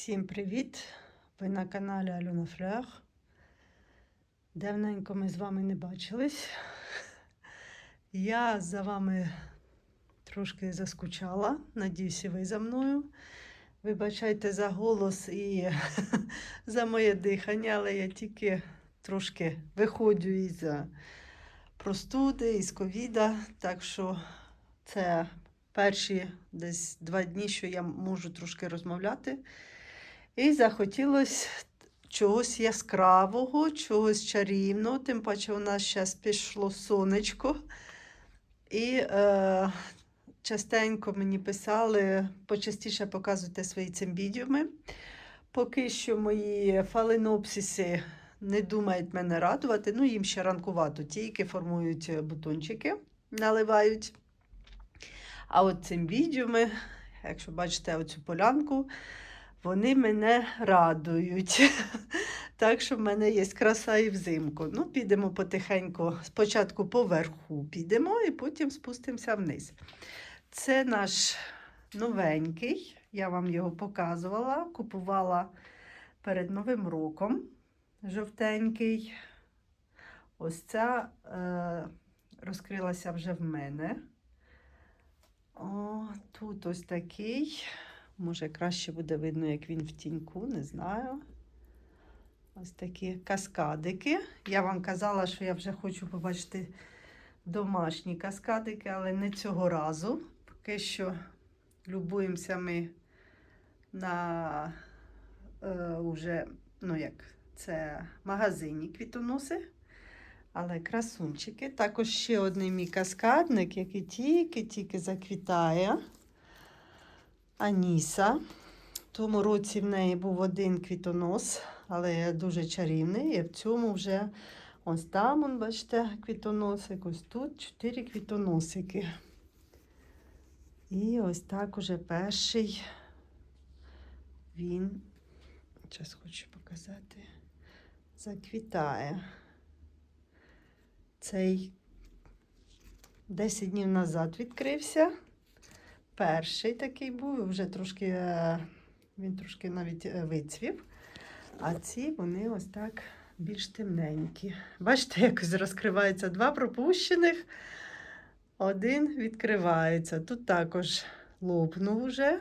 Всім привіт! Ви на каналі Альона Флер. Давненько ми з вами не бачились. Я за вами трошки заскучала. Надіюся, ви за мною. Вибачайте за голос і за моє дихання, але я тільки трошки виходжу із простуди, із ковіда. Так що це перші десь два дні, що я можу трошки розмовляти. І захотілося чогось яскравого, чогось чарівного, тим паче у нас зараз пішло сонечко. І е, частенько мені писали, почастіше показуйте свої цимбідіуми. Поки що мої фаленопсиси не думають мене радувати. Ну, їм ще ранкувато, тільки формують бутончики, наливають. А от цимбідіуми, якщо бачите оцю полянку, вони мене радують. Так що в мене є краса і взимку. Ну, підемо потихеньку, спочатку поверху підемо і потім спустимося вниз. Це наш новенький, я вам його показувала, купувала перед Новим роком жовтенький. Ось ця е, розкрилася вже в мене. О, тут ось такий. Може, краще буде видно, як він в тіньку, не знаю. Ось такі каскадики. Я вам казала, що я вже хочу побачити домашні каскадики, але не цього разу. Поки що любуємося ми на е, уже, ну як, це магазині квітоноси. Але красунчики. Також ще один мій каскадник, який тільки-тільки заквітає. Аніса. В тому році в неї був один квітонос, але дуже чарівний. І в цьому вже ось там, он, бачите, квітоносик, ось тут чотири квітоносики. І ось так уже перший він, зараз хочу показати, заквітає. Цей 10 днів назад відкрився. Перший такий був, вже трошки, е, він трошки навіть е, вицвів. А ці вони ось так більш темненькі. Бачите, якось розкривається два пропущених, один відкривається. Тут також лопнув уже.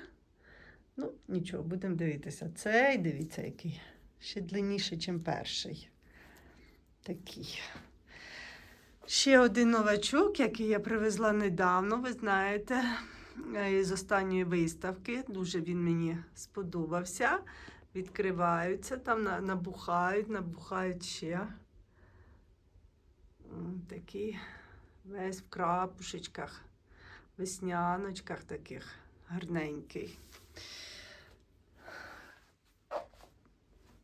Ну, нічого, будемо дивитися. Цей, дивіться, який ще длинніший, ніж перший. Такий. Ще один новачок, який я привезла недавно, ви знаєте, з останньої виставки. Дуже він мені сподобався. Відкриваються, там набухають, набухають ще. Такий весь в крапушечках, весняночках таких гарненький.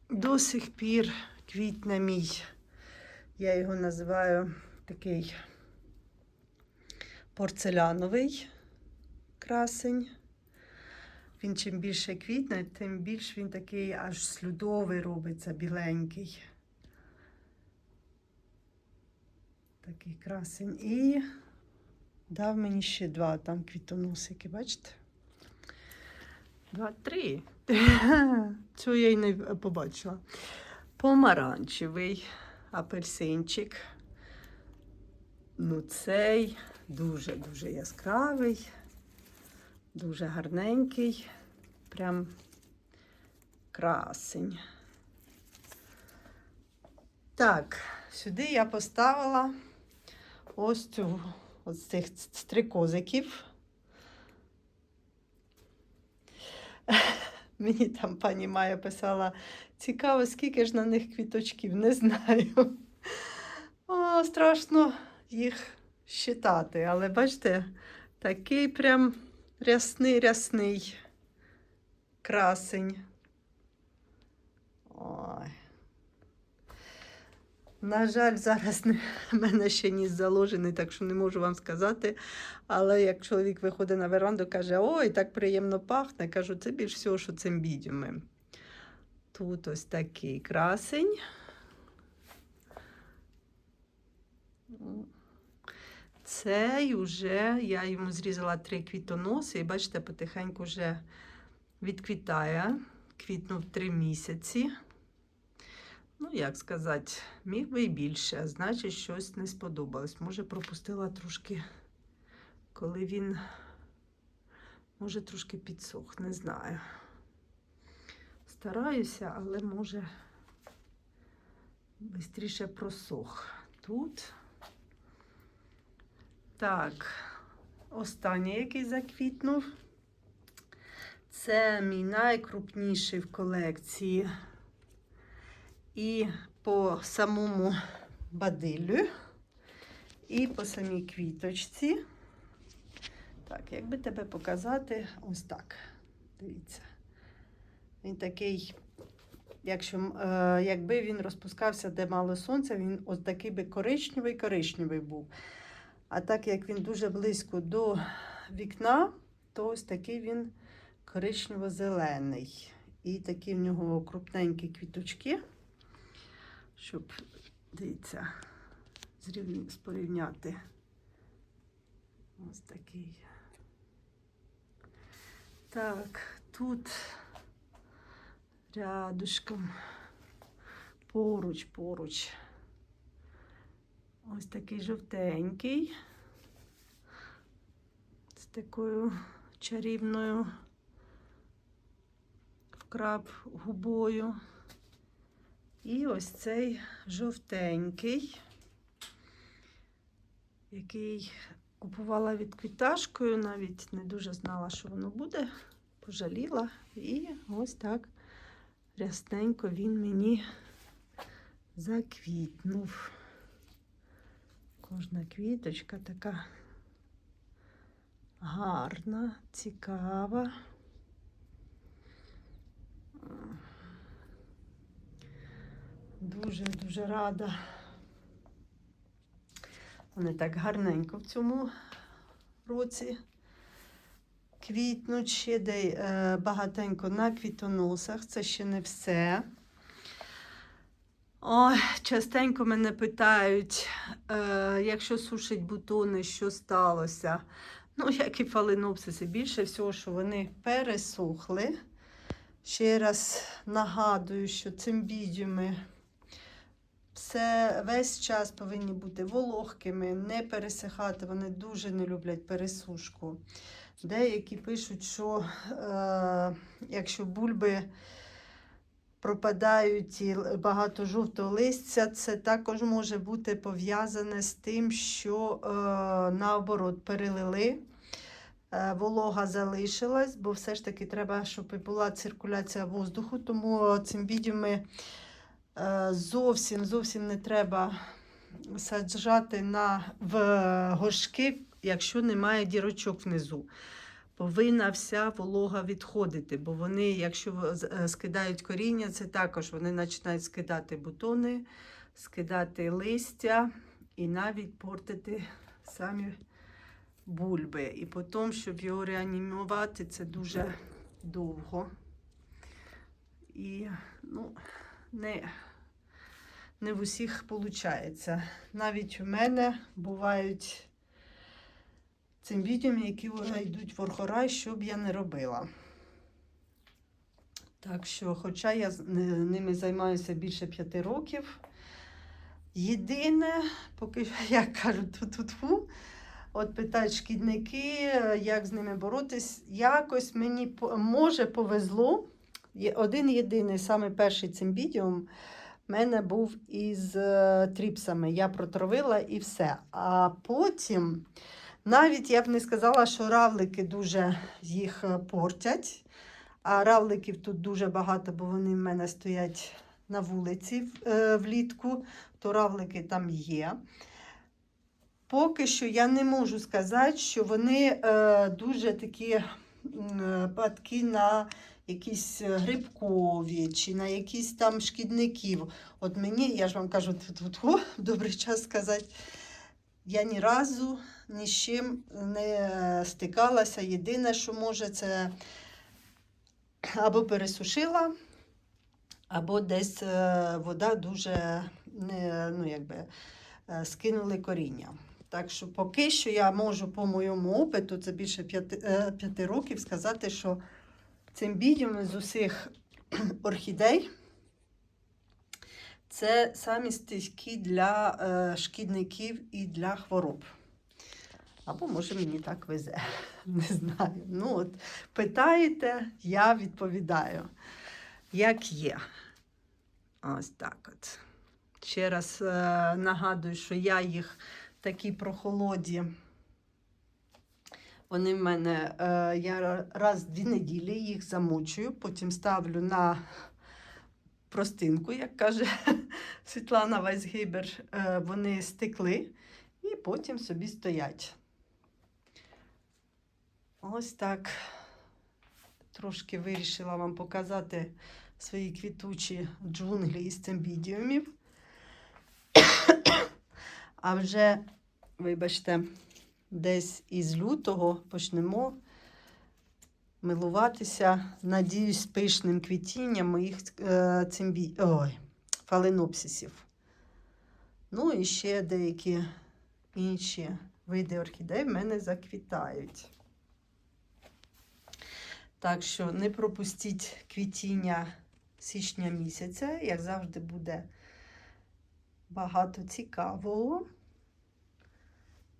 До сих пір квітне мій. Я його називаю такий порцеляновий красень. Він чим більше квітне, тим більш він такий аж слюдовий робиться, біленький. Такий красень. І дав мені ще два там квітоносики, бачите? Два, три. Цього я й не побачила. Помаранчевий апельсинчик. Ну, цей дуже-дуже яскравий, дуже гарненький, прям красень. Так, сюди я поставила ось цю ось цих стрикозиків. Мені там пані Майя писала, цікаво, скільки ж на них квіточків, не знаю. О, страшно їх считати, але бачите, такий прям рясний-рясний красень. Ой. На жаль, зараз не, в мене ще ніс заложений, так що не можу вам сказати. Але як чоловік виходить на веранду, каже, ой, так приємно пахне, кажу, це більш всього, що цим бідюми. Тут ось такий красень. Цей уже я йому зрізала три квітоноси, і бачите, потихеньку вже відквітає. квітнув три місяці. Ну, як сказати, міг би і більше, значить, щось не сподобалось. Може, пропустила трошки, коли він, може, трошки підсох, не знаю. Стараюся, але може швидше просох. Тут. Так, останній, який заквітнув. Це мій найкрупніший в колекції. І по самому бадилю, і по самій квіточці. Так, як би тебе показати, ось так. Дивіться. Він такий, якщо, е, якби він розпускався, де мало сонця, він ось такий би коричневий-коричневий був. А так як він дуже близько до вікна, то ось такий він коричнево-зелений. І такі в нього крупненькі квіточки, щоб, дивіться, спорівняти. Ось такий. Так, тут рядышком, поруч, поруч. Ось такий жовтенький. З такою чарівною вкраб губою. І ось цей жовтенький, який купувала від квіташкою, навіть не дуже знала, що воно буде. Пожаліла. І ось так рясненько він мені заквітнув. Кожна квіточка така гарна, цікава. Дуже-дуже рада. Вони так гарненько в цьому році квітнуть ще де е, багатенько на квітоносах. Це ще не все. Ой, частенько мене питають, е, якщо сушить бутони, що сталося. Ну, як і фаленопсиси, більше всього, що вони пересохли. Ще раз нагадую, що цимбідіуми все весь час повинні бути вологкими, не пересихати. Вони дуже не люблять пересушку. Деякі пишуть, що е, якщо бульби пропадають і багато жовтого листя, це також може бути пов'язане з тим, що е, наоборот перелили. е, Волога залишилась, бо все ж таки треба, щоб була циркуляція воздуху, тому цимбідіуми е, зовсім зовсім не треба саджати на, в горшки, якщо немає дірочок внизу. Повинна вся волога відходити, бо вони, якщо е, скидають коріння, це також вони починають скидати бутони, скидати листя і навіть портити самі бульби. І потім, щоб його реанімувати, це дуже довго. І ну, не, не в усіх виходить. Навіть у мене бувають цимбідіуми, які вже йдуть в орхорай, що б я не робила. Так що, хоча я ними займаюся більше п'яти років, єдине, поки як кажуть, тут-тут-фу, от питають шкідники, як з ними боротись, якось мені може повезло. Один єдиний, саме перший цимбідіум, в мене був із е, тріпсами. Я протравила і все. А потім. Навіть я б не сказала, що равлики дуже їх е, портять. А равликів тут дуже багато, бо вони в мене стоять на вулиці е, влітку, то равлики там є. Поки що я не можу сказати, що вони е, дуже такі падки на якісь грибкові чи на якісь там шкідників. От мені, я ж вам кажу, тут добрий час сказати, я ні разу ні з чим не стикалася. Єдине, що може, це або пересушила, або десь е, вода дуже не, ну, якби, е, скинули коріння. Так що поки що я можу по моєму опиту, це більше п'яти, е, років, сказати, що цим бідіум з усіх орхідей. Це самі стійкі для е, шкідників і для хвороб. Або, може, мені так везе. Не знаю. Ну, от, питаєте, я відповідаю, як є. Ось так от. Ще раз е, нагадую, що я їх такі прохолоді. Вони в мене, е, я раз в дві неділі їх замочую, потім ставлю на простинку, як каже Світлана Вайсгейбер. Е, вони стекли і потім собі стоять. Ось так. Трошки вирішила вам показати свої квітучі джунглі із цимбідіумів. А вже, вибачте, десь із лютого почнемо милуватися, надіюсь, пишним квітінням моїх е, цимбі... Ой, фаленопсисів. Ну і ще деякі інші види орхідей в мене заквітають. Так що не пропустіть квітіння січня місяця, як завжди буде багато цікавого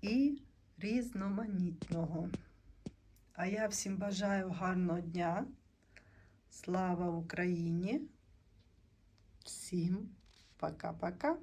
і різноманітного. А я всім бажаю гарного дня. Слава Україні! Всім пока-пока!